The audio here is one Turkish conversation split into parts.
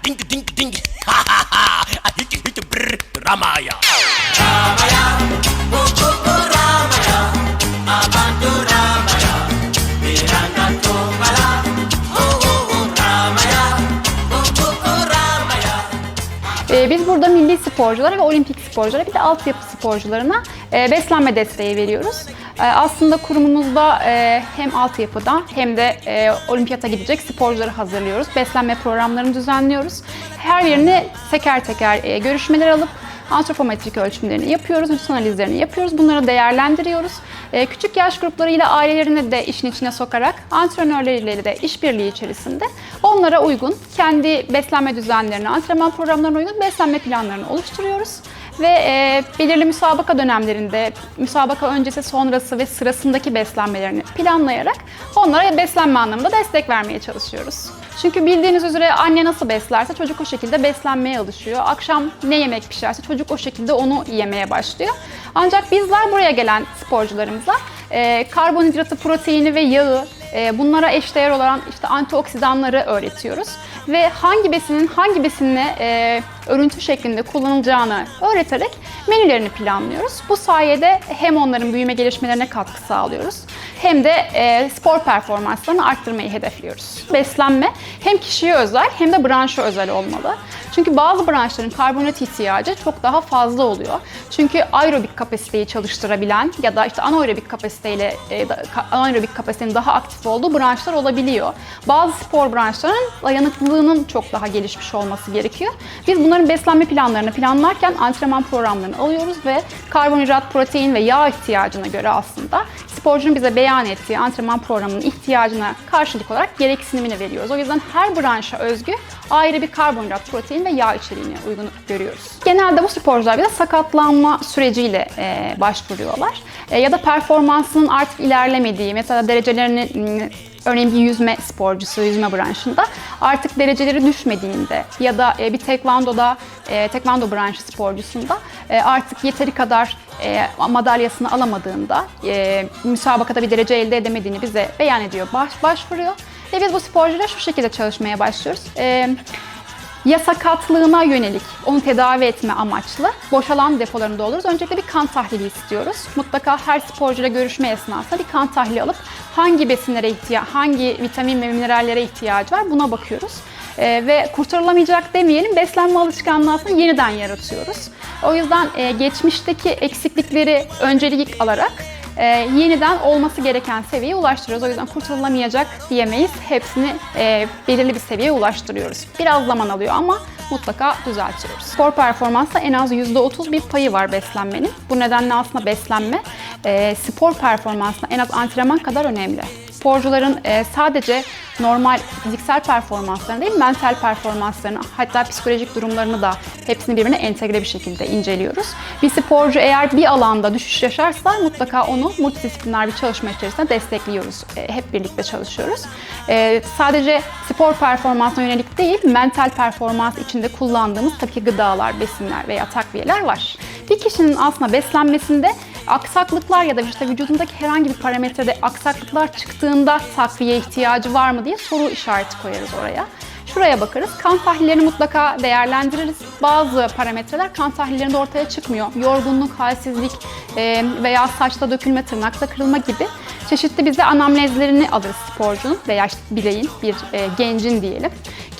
Ding ding ding. Ha ha ha. Hiki hiki brr. Ramaya. Ee, Biz burada milli sporculara ve olimpik sporculara bir de altyapı sporcularına e, beslenme desteği veriyoruz. E, Aslında kurumumuzda e, hem altyapıda hem de e, olimpiyata gidecek sporcuları hazırlıyoruz. Beslenme programlarını düzenliyoruz. Her birini teker teker e, görüşmeler alıp antropometrik ölçümlerini yapıyoruz, nüfus analizlerini yapıyoruz. Bunları değerlendiriyoruz. Ee, küçük yaş gruplarıyla ailelerini de işin içine sokarak antrenörleriyle de işbirliği içerisinde onlara uygun kendi beslenme düzenlerini, antrenman programlarına uygun beslenme planlarını oluşturuyoruz. Ve e, belirli müsabaka dönemlerinde, müsabaka öncesi, sonrası ve sırasındaki beslenmelerini planlayarak onlara beslenme anlamında destek vermeye çalışıyoruz. Çünkü bildiğiniz üzere anne nasıl beslerse çocuk o şekilde beslenmeye alışıyor. Akşam ne yemek pişerse çocuk o şekilde onu yemeye başlıyor. Ancak bizler buraya gelen sporcularımıza e, karbonhidratı, proteini ve yağı e, bunlara eşdeğer olan işte antioksidanları öğretiyoruz. Ve hangi besinin hangi besinle e, örüntü şeklinde kullanılacağını öğreterek menülerini planlıyoruz. Bu sayede hem onların büyüme gelişmelerine katkı sağlıyoruz hem de e, spor performanslarını arttırmayı hedefliyoruz. Beslenme hem kişiye özel hem de branşa özel olmalı. Çünkü bazı branşların karbonhidrat ihtiyacı çok daha fazla oluyor. Çünkü aerobik kapasiteyi çalıştırabilen ya da işte anaerobik kapasiteyle e, anaerobik kapasitenin daha aktif olduğu branşlar olabiliyor. Bazı spor branşlarının dayanıklılığının çok daha gelişmiş olması gerekiyor. Biz bunların beslenme planlarını planlarken antrenman programlarını alıyoruz ve karbonhidrat, protein ve yağ ihtiyacına göre aslında sporcunun bize beyan ettiği antrenman programının ihtiyacına karşılık olarak gereksinimini veriyoruz. O yüzden her branşa özgü ayrı bir karbonhidrat, protein ve yağ içeriğini uygun görüyoruz. Genelde bu sporcular bize sakatlanma süreciyle e, başvuruyorlar. E, ya da performansının artık ilerlemediği, mesela derecelerini Örneğin bir yüzme sporcusu, yüzme branşında artık dereceleri düşmediğinde ya da e, bir tekvandoda, e, tekvando branşı sporcusunda e, artık yeteri kadar madalyasını alamadığında, müsabakada bir derece elde edemediğini bize beyan ediyor, baş, başvuruyor. Ve biz bu sporcuyla şu şekilde çalışmaya başlıyoruz. Ya sakatlığına yönelik onu tedavi etme amaçlı boşalan depolarını dolduruyoruz. Öncelikle bir kan tahlili istiyoruz. Mutlaka her sporcuyla görüşme esnasında bir kan tahlili alıp hangi besinlere ihtiyaç, hangi vitamin ve minerallere ihtiyacı var buna bakıyoruz. Ee, ve kurtarılamayacak demeyelim beslenme alışkanlığı yeniden yaratıyoruz. O yüzden e, geçmişteki eksiklikleri öncelik alarak e, yeniden olması gereken seviyeye ulaştırıyoruz. O yüzden kurtarılamayacak diyemeyiz. Hepsini e, belirli bir seviyeye ulaştırıyoruz. Biraz zaman alıyor ama mutlaka düzeltiyoruz. Spor performansta en az %30 bir payı var beslenmenin. Bu nedenle aslında beslenme e, spor performansına en az antrenman kadar önemli. Sporcuların e, sadece normal fiziksel performanslarını değil, mental performanslarını hatta psikolojik durumlarını da hepsini birbirine entegre bir şekilde inceliyoruz. Bir sporcu eğer bir alanda düşüş yaşarsa mutlaka onu multidisipliner bir çalışma içerisinde destekliyoruz. E, hep birlikte çalışıyoruz. E, sadece spor performansına yönelik değil, mental performans içinde kullandığımız tabii ki gıdalar, besinler veya takviyeler var. Bir kişinin aslında beslenmesinde aksaklıklar ya da işte vücudundaki herhangi bir parametrede aksaklıklar çıktığında takviye ihtiyacı var mı diye soru işareti koyarız oraya. Şuraya bakarız. Kan tahlillerini mutlaka değerlendiririz. Bazı parametreler kan tahlillerinde ortaya çıkmıyor. Yorgunluk, halsizlik e, veya saçta dökülme, tırnakta kırılma gibi çeşitli bize anamnezlerini alırız sporcunun veya işte bireyin, bir e, gencin diyelim.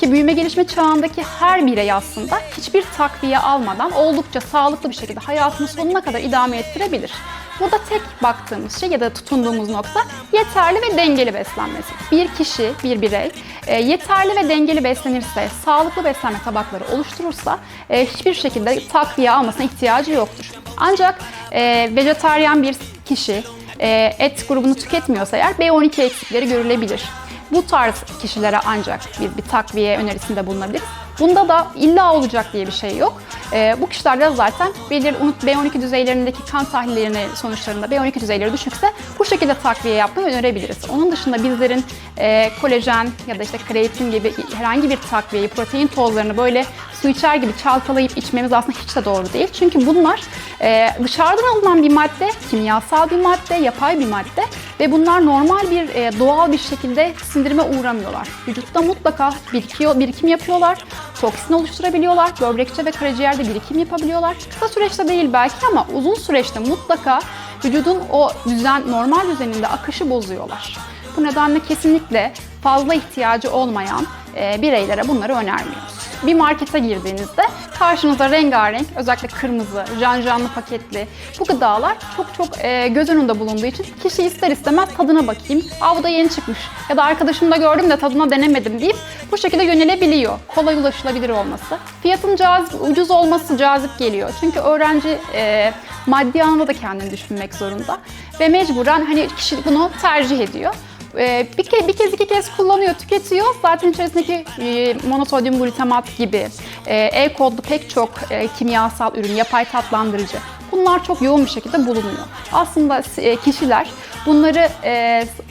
Ki büyüme gelişme çağındaki her birey aslında hiçbir takviye almadan oldukça sağlıklı bir şekilde hayatını sonuna kadar idame ettirebilir. Burada tek baktığımız şey ya da tutunduğumuz nokta yeterli ve dengeli beslenmesi. Bir kişi, bir birey e, yeterli ve dengeli beslenirse, sağlıklı beslenme tabakları oluşturursa e, hiçbir şekilde takviye almasına ihtiyacı yoktur. Ancak e, vejetaryen bir kişi e, et grubunu tüketmiyorsa eğer B12 eksikleri görülebilir. Bu tarz kişilere ancak bir, bir takviye önerisinde bulunabiliriz. Bunda da illa olacak diye bir şey yok. Ee, bu kişilerde zaten belirli unut B12 düzeylerindeki kan tahlillerinin sonuçlarında B12 düzeyleri düşükse bu şekilde takviye yapmayı önerebiliriz. Onun dışında bizlerin e, kolajen ya da işte kreatin gibi herhangi bir takviyeyi, protein tozlarını böyle su içer gibi çalkalayıp içmemiz aslında hiç de doğru değil. Çünkü bunlar e, dışarıdan alınan bir madde, kimyasal bir madde, yapay bir madde ve bunlar normal bir e, doğal bir şekilde sindirime uğramıyorlar. Vücutta mutlaka birikiyor, birikim yapıyorlar. toksin oluşturabiliyorlar. Böbrekçe ve karaciğerde birikim yapabiliyorlar. Kısa süreçte değil belki ama uzun süreçte mutlaka vücudun o düzen, normal düzeninde akışı bozuyorlar. Bu nedenle kesinlikle fazla ihtiyacı olmayan e, bireylere bunları önermiyoruz. Bir markete girdiğinizde karşınıza rengarenk, özellikle kırmızı, janjanlı paketli bu gıdalar çok çok e, göz önünde bulunduğu için kişi ister istemez tadına bakayım. Aa bu da yeni çıkmış ya da arkadaşımda gördüm de tadına denemedim deyip bu şekilde yönelebiliyor. Kolay ulaşılabilir olması. Fiyatın cazip, ucuz olması cazip geliyor. Çünkü öğrenci e, maddi anlamda da kendini düşünmek zorunda. Ve mecburen hani kişi bunu tercih ediyor. Ee, bir, ke- bir kez iki kez kullanıyor, tüketiyor. Zaten içerisindeki e, monosodyum glutamat gibi e, E-kodlu pek çok e, kimyasal ürün, yapay tatlandırıcı bunlar çok yoğun bir şekilde bulunuyor. Aslında e, kişiler bunları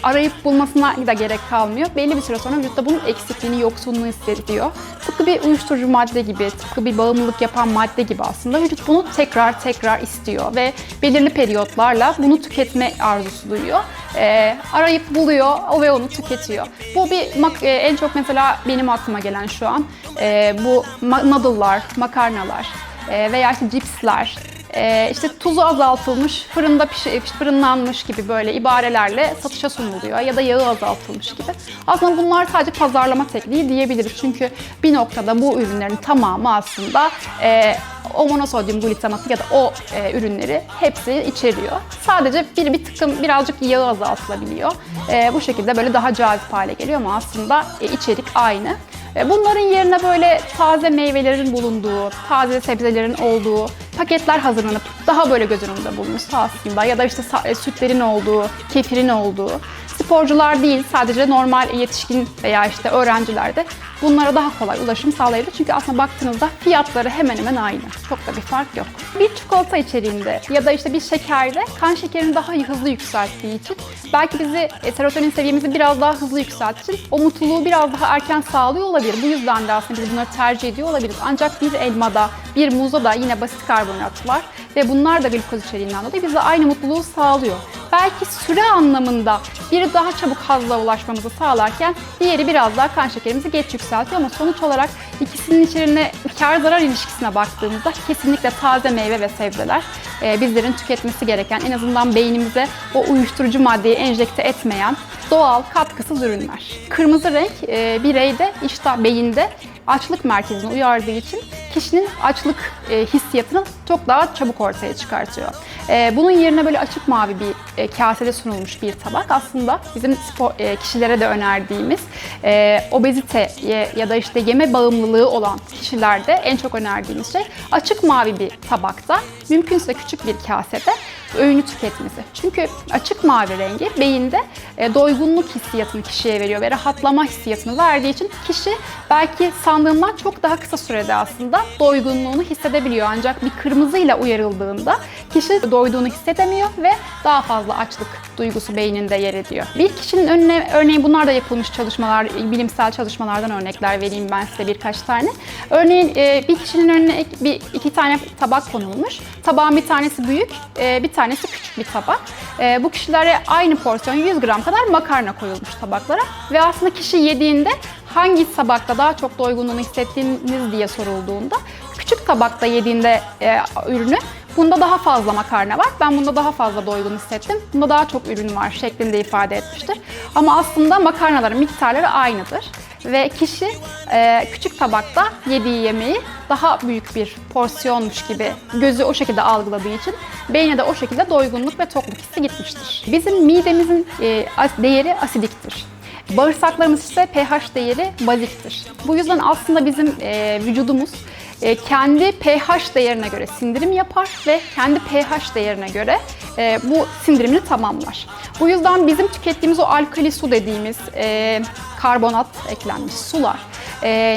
arayıp bulmasına da gerek kalmıyor. Belli bir süre sonra vücutta bunun eksikliğini, yoksunluğu hissediyor. Tıpkı bir uyuşturucu madde gibi, tıpkı bir bağımlılık yapan madde gibi aslında vücut bunu tekrar tekrar istiyor ve belirli periyotlarla bunu tüketme arzusu duyuyor. E, arayıp buluyor o ve onu tüketiyor. Bu bir e, en çok mesela benim aklıma gelen şu an e, bu noodle'lar, makarnalar e, veya işte cipsler, e, işte tuzu azaltılmış, fırında piş- fırınlanmış gibi böyle ibarelerle satışa sunuluyor ya da yağı azaltılmış gibi. Aslında bunlar sadece pazarlama tekniği diyebiliriz. Çünkü bir noktada bu ürünlerin tamamı aslında e, o monosodyum glutamatı ya da o e, ürünleri hepsi içeriyor. Sadece bir bir tıkım birazcık yağı azaltılabiliyor. E, bu şekilde böyle daha cazip hale geliyor ama aslında e, içerik aynı. E, Bunların yerine böyle taze meyvelerin bulunduğu, taze sebzelerin olduğu paketler hazırlanıp daha böyle göz önünde bulunursa aslında ya da işte e, sütlerin olduğu, kefirin olduğu sporcular değil sadece normal yetişkin veya işte öğrenciler de bunlara daha kolay ulaşım sağlayabilir. Çünkü aslında baktığınızda fiyatları hemen hemen aynı. Çok da bir fark yok. Bir çikolata içeriğinde ya da işte bir şekerde kan şekerini daha hızlı yükselttiği için belki bizi e, serotonin seviyemizi biraz daha hızlı yükselttiği için o mutluluğu biraz daha erken sağlıyor olabilir. Bu yüzden de aslında biz bunları tercih ediyor olabiliriz. Ancak bir elmada, bir muzda da yine basit karbonhidrat var ve bunlar da glikoz içeriğinden dolayı bize aynı mutluluğu sağlıyor. Belki süre anlamında biri daha çabuk hazla ulaşmamızı sağlarken diğeri biraz daha kan şekerimizi geç yükseltiyor ama sonuç olarak ikisinin içeriğine kar zarar ilişkisine baktığımızda kesinlikle taze meyve ve sebzeler e, bizlerin tüketmesi gereken en azından beynimize o uyuşturucu maddeyi enjekte etmeyen doğal katkısız ürünler. Kırmızı renk e, bireyde iştah beyinde açlık merkezini uyardığı için kişinin açlık e, hissiyatını çok daha çabuk ortaya çıkartıyor. E, bunun yerine böyle açık mavi bir e, kasede sunulmuş bir tabak aslında bizim spor, e, kişilere de önerdiğimiz e, obezite ya da işte yeme bağımlılığı olan kişilerde en çok önerdiğimiz şey açık mavi bir tabakta mümkünse küçük bir kasede öğünü tüketmesi. Çünkü açık mavi rengi beyinde e, doygunluk hissiyatını kişiye veriyor ve rahatlama hissiyatını verdiği için kişi belki sandığından çok daha kısa sürede aslında doygunluğunu hissedebiliyor. Ancak bir kırmızıyla uyarıldığında kişi doyduğunu hissedemiyor ve daha fazla açlık duygusu beyninde yer ediyor. Bir kişinin önüne örneğin bunlar da yapılmış çalışmalar, bilimsel çalışmalardan örnekler vereyim ben size birkaç tane. Örneğin e, bir kişinin önüne bir iki tane tabak konulmuş. Tabağın bir tanesi büyük, e, bir tanesi küçük bir tabak. E, bu kişilere aynı porsiyon 100 gram kadar makarna koyulmuş tabaklara ve aslında kişi yediğinde hangi tabakta daha çok doygunluğunu hissettiğiniz diye sorulduğunda küçük tabakta yediğinde ürünü Bunda daha fazla makarna var. Ben bunda daha fazla doygun hissettim. Bunda daha çok ürün var şeklinde ifade etmiştir. Ama aslında makarnaların miktarları aynıdır. Ve kişi e, küçük tabakta yediği yemeği daha büyük bir porsiyonmuş gibi gözü o şekilde algıladığı için beyne de o şekilde doygunluk ve tokluk hissi gitmiştir. Bizim midemizin e, değeri asidiktir. Bağırsaklarımız ise pH değeri baziktir. Bu yüzden aslında bizim e, vücudumuz e, kendi pH değerine göre sindirim yapar ve kendi pH değerine göre e, bu sindirimini tamamlar. Bu yüzden bizim tükettiğimiz o alkali su dediğimiz e, karbonat eklenmiş sular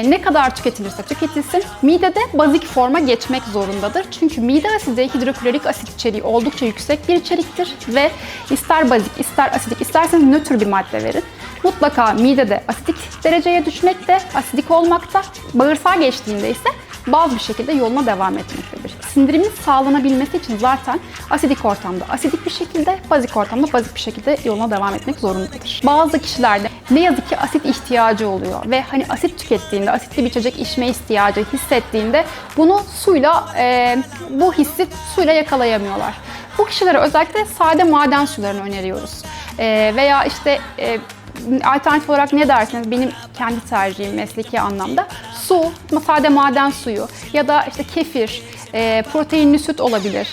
ne kadar tüketilirse tüketilsin midede bazik forma geçmek zorundadır. Çünkü mide asidi hidroklorik asit içeriği oldukça yüksek bir içeriktir ve ister bazik ister asidik isterseniz nötr bir madde verin. Mutlaka midede asidik dereceye düşmekte, asidik olmakta, bağırsağa geçtiğinde ise baz bir şekilde yoluna devam etmektedir. sindirimin sağlanabilmesi için zaten asidik ortamda asidik bir şekilde, bazik ortamda bazik bir şekilde yoluna devam etmek zorundadır. Bazı kişilerde ne yazık ki asit ihtiyacı oluyor ve hani asit tükettiğinde, asitli bir içecek içme ihtiyacı hissettiğinde bunu suyla, e, bu hissi suyla yakalayamıyorlar. Bu kişilere özellikle sade maden sularını öneriyoruz. E, veya işte e, alternatif olarak ne derseniz benim kendi tercihim mesleki anlamda su, sade maden suyu ya da işte kefir, e, proteinli süt olabilir,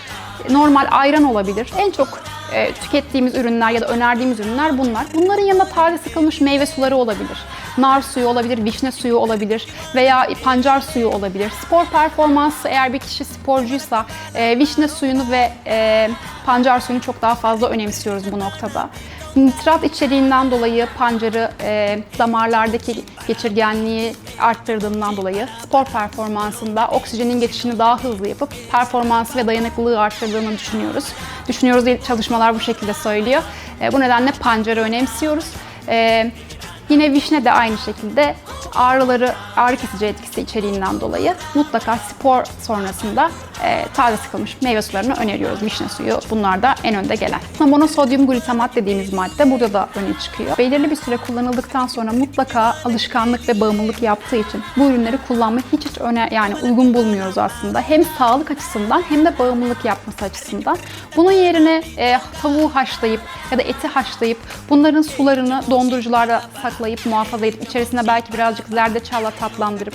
normal ayran olabilir. En çok e, tükettiğimiz ürünler ya da önerdiğimiz ürünler bunlar. Bunların yanında taze sıkılmış meyve suları olabilir. Nar suyu olabilir, vişne suyu olabilir veya pancar suyu olabilir. Spor performansı eğer bir kişi sporcuysa e, vişne suyunu ve e, pancar suyunu çok daha fazla önemsiyoruz bu noktada. Nitrat içeriğinden dolayı pancarı e, damarlardaki geçirgenliği arttırdığından dolayı spor performansında oksijenin geçişini daha hızlı yapıp performansı ve dayanıklılığı arttırdığını düşünüyoruz. Düşünüyoruz değil, çalışmalar bu şekilde söylüyor. E, bu nedenle pancarı önemsiyoruz. E, Yine vişne de aynı şekilde ağrıları, ağrı kesici etkisi içeriğinden dolayı mutlaka spor sonrasında e, taze sıkılmış meyve sularını öneriyoruz. Vişne suyu bunlar da en önde gelen. Monosodyum glutamat dediğimiz madde burada da öne çıkıyor. Belirli bir süre kullanıldıktan sonra mutlaka alışkanlık ve bağımlılık yaptığı için bu ürünleri kullanmayı hiç hiç öne yani uygun bulmuyoruz aslında. Hem sağlık açısından hem de bağımlılık yapması açısından. Bunun yerine e, tavuğu haşlayıp ya da eti haşlayıp bunların sularını dondurucularda saklayıp muhafaza edip içerisine belki birazcık zerdeçalla tatlandırıp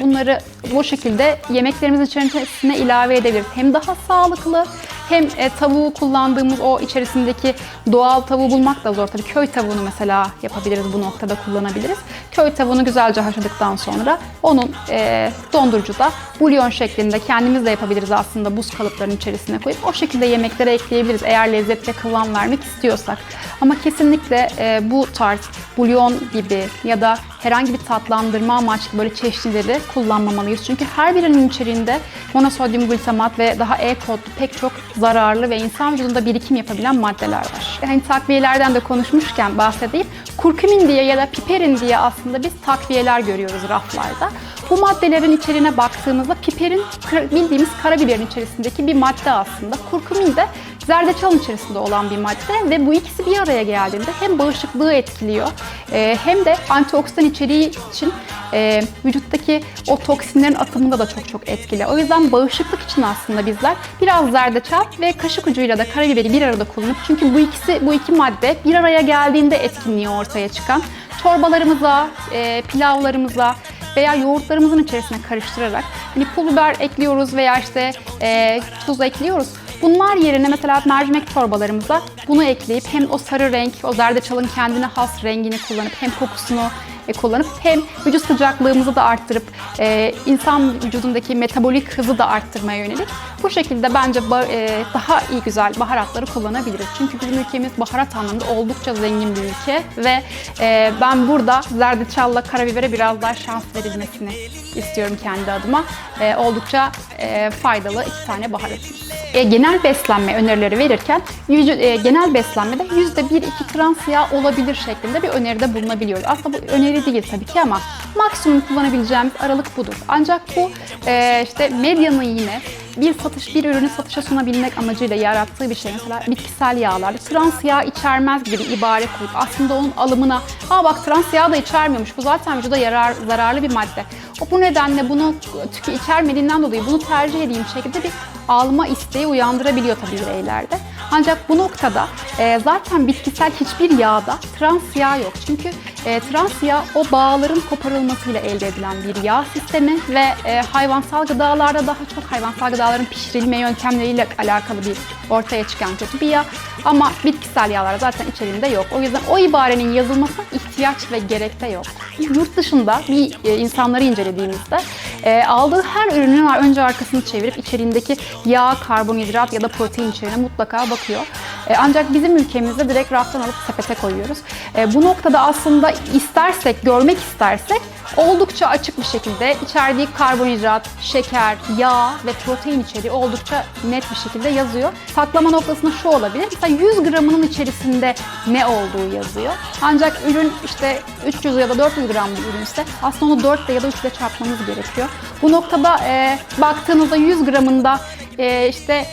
bunları bu şekilde yemeklerimizin içerisine ilave edebiliriz. Hem daha sağlıklı hem e, tavuğu kullandığımız o içerisindeki doğal tavuğu bulmak da zor. Tabii köy tavuğunu mesela yapabiliriz bu noktada kullanabiliriz. Köy tavuğunu güzelce haşladıktan sonra onun e, dondurucuda bulyon şeklinde kendimiz de yapabiliriz aslında buz kalıplarının içerisine koyup o şekilde yemeklere ekleyebiliriz eğer lezzet ve kıvam vermek istiyorsak. Ama kesinlikle e, bu tarz bulyon gibi ya da herhangi bir tatlandırma amaçlı böyle çeşnileri kullanmamalıyız. Çünkü her birinin içeriğinde monosodyum glutamat ve daha E kodlu pek çok zararlı ve insan vücudunda birikim yapabilen maddeler var. Hani takviyelerden de konuşmuşken bahsedeyim. Kurkumin diye ya da piperin diye aslında biz takviyeler görüyoruz raflarda. Bu maddelerin içeriğine baktığımızda piperin bildiğimiz karabiberin içerisindeki bir madde aslında. Kurkumin de zerdeçalın içerisinde olan bir madde ve bu ikisi bir araya geldiğinde hem bağışıklığı etkiliyor e, hem de antioksidan içeriği için e, vücuttaki o toksinlerin atımında da çok çok etkili. O yüzden bağışıklık için aslında bizler biraz zerdeçal ve kaşık ucuyla da karabiberi bir arada kullanıp çünkü bu ikisi bu iki madde bir araya geldiğinde etkinliği ortaya çıkan çorbalarımıza, e, pilavlarımıza veya yoğurtlarımızın içerisine karıştırarak hani pul biber ekliyoruz veya işte e, tuz ekliyoruz. Bunlar yerine mesela mercimek çorbalarımıza bunu ekleyip hem o sarı renk, o zerdeçalın kendine has rengini kullanıp hem kokusunu e, kullanıp hem vücut sıcaklığımızı da arttırıp e, insan vücudundaki metabolik hızı da arttırmaya yönelik bu şekilde bence e, daha iyi güzel baharatları kullanabiliriz. Çünkü bizim ülkemiz baharat anlamında oldukça zengin bir ülke ve e, ben burada zerdeçalla karabibere biraz daha şans verilmesini istiyorum kendi adıma. E, oldukça e, faydalı iki tane baharatımız. E, genel beslenme önerileri verirken e, genel beslenmede %1-2 trans yağ olabilir şeklinde bir öneride bulunabiliyoruz. Aslında bu öneri değil tabii ki ama maksimum kullanabileceğimiz aralık budur. Ancak bu e, işte medyanın yine bir satış, bir ürünü satışa sunabilmek amacıyla yarattığı bir şey. Mesela bitkisel yağlar, trans yağ içermez gibi ibare koyup aslında onun alımına, aa bak trans yağ da içermiyormuş, bu zaten vücuda yarar, zararlı bir madde. O bu nedenle bunu tükü içermediğinden dolayı bunu tercih edeyim şekilde bir alma isteği uyandırabiliyor tabii bireylerde. Ancak bu noktada e, zaten bitkisel hiçbir yağda trans yağ yok. Çünkü e, trans yağ o bağların koparılmasıyla elde edilen bir yağ sistemi ve e, hayvansal gıdalarda daha çok hayvansal gıdaların pişirilme yöntemleriyle alakalı bir ortaya çıkan kötü bir yağ. Ama bitkisel yağlar zaten içeriğinde yok. O yüzden o ibarenin yazılmasına ihtiyaç ve gerek de yok. Yurt dışında bir e, insanları incelediğimizde e, aldığı her ürünün önce arkasını çevirip içeriğindeki yağ, karbonhidrat ya da protein içeriğine mutlaka bakıyor. E, ancak bizim ülkemizde direkt raftan alıp sepete koyuyoruz. E, bu noktada aslında istersek, görmek istersek oldukça açık bir şekilde içerdiği karbonhidrat, şeker, yağ ve protein içeriği oldukça net bir şekilde yazıyor. Saklama noktasında şu olabilir. Mesela 100 gramının içerisinde ne olduğu yazıyor. Ancak ürün işte 300 ya da 400 gram bir ürünse aslında onu 4 ile ya da 3 ile çarpmamız gerekiyor. Bu noktada e, baktığınızda 100 gramında e, işte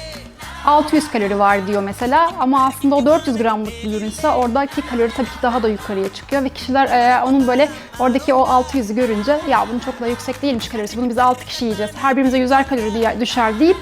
600 kalori var diyor mesela ama aslında o 400 gramlık bir ürünse oradaki kalori tabii ki daha da yukarıya çıkıyor ve kişiler e, onun böyle oradaki o 600'ü görünce ya bunun çok da yüksek değilmiş kalorisi bunu biz 6 kişi yiyeceğiz her birimize 100'er kalori düşer deyip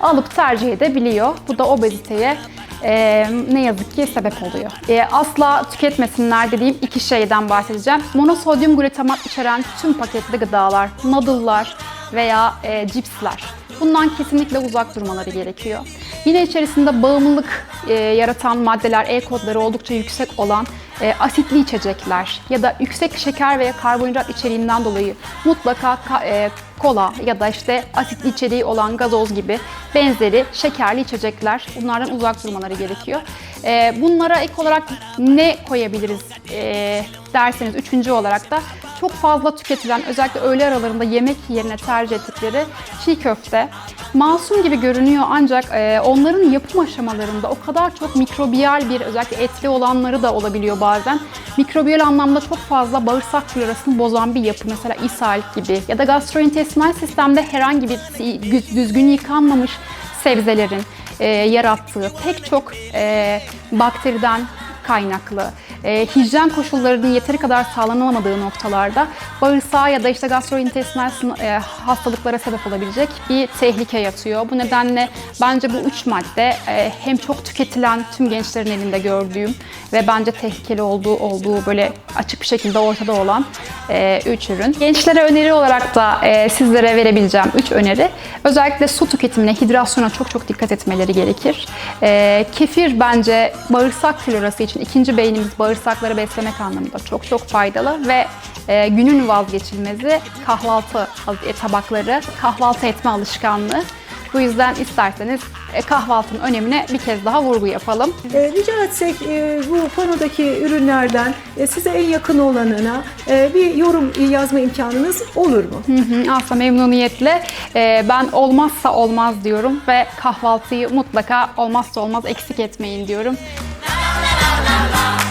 alıp tercih edebiliyor. Bu da obeziteye e, ne yazık ki sebep oluyor. E, asla tüketmesinler dediğim iki şeyden bahsedeceğim. Monosodyum glutamat içeren tüm paketli gıdalar, noodle'lar veya e, cipsler. Bundan kesinlikle uzak durmaları gerekiyor. Yine içerisinde bağımlılık e, yaratan maddeler, E kodları oldukça yüksek olan e, asitli içecekler ya da yüksek şeker veya karbonhidrat içeriğinden dolayı mutlaka ka- e, kola ya da işte asitli içeriği olan gazoz gibi benzeri şekerli içecekler bunlardan uzak durmaları gerekiyor. E, bunlara ek olarak ne koyabiliriz e, derseniz üçüncü olarak da çok fazla tüketilen özellikle öğle aralarında yemek yerine tercih ettikleri çiğ köfte masum gibi görünüyor ancak e, onların yapım aşamalarında o kadar çok mikrobiyal bir özellikle etli olanları da olabiliyor bazen. Mikrobiyal anlamda çok fazla bağırsak florasını bozan bir yapı mesela ishal gibi ya da gastrointestinal sistemde herhangi bir düzgün yıkanmamış sebzelerin e, yarattığı pek çok e, bakteriden kaynaklı, e, hijyen koşullarının yeteri kadar sağlanamadığı noktalarda bağırsağa ya da işte gastrointestinal e, hastalıklara sebep olabilecek bir tehlike yatıyor. Bu nedenle bence bu üç madde e, hem çok tüketilen tüm gençlerin elinde gördüğüm ve bence tehlikeli olduğu olduğu böyle açık bir şekilde ortada olan e, üç ürün. Gençlere öneri olarak da e, sizlere verebileceğim üç öneri. Özellikle su tüketimine, hidrasyona çok çok dikkat etmeleri gerekir. E, kefir bence bağırsak florası için ikinci beynimiz bağırsakları beslemek anlamında çok çok faydalı ve e, günün vazgeçilmezi kahvaltı e, tabakları, kahvaltı etme alışkanlığı. Bu yüzden isterseniz e, kahvaltının önemine bir kez daha vurgu yapalım. E, rica etsek e, bu panodaki ürünlerden e, size en yakın olanına e, bir yorum yazma imkanınız olur mu? Hı hı, Aslında memnuniyetle e, ben olmazsa olmaz diyorum ve kahvaltıyı mutlaka olmazsa olmaz eksik etmeyin diyorum. Tumba la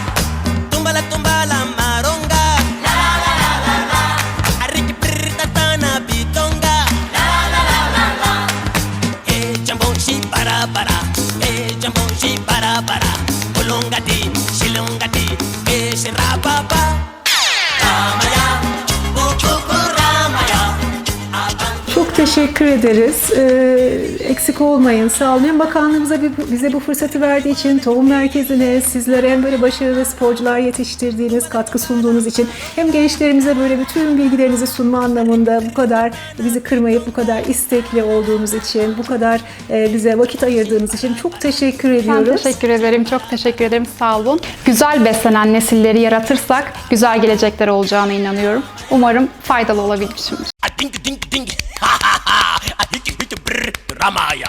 teşekkür ederiz. E, eksik olmayın. Sağ olun. Bakanlığımıza bir- bize bu fırsatı verdiği için, tohum merkezine, sizlere hem böyle başarılı sporcular yetiştirdiğiniz, katkı sunduğunuz için hem gençlerimize böyle bütün bilgilerinizi sunma anlamında bu kadar bizi kırmayıp bu kadar istekli olduğunuz için, bu kadar e, bize vakit ayırdığınız için çok teşekkür Ben ediyoruz. teşekkür ederim, çok teşekkür ederim. Sağ olun. Güzel beslenen nesilleri yaratırsak güzel gelecekler olacağına inanıyorum. Umarım faydalı olabilmişimdir. I think you think రామాయ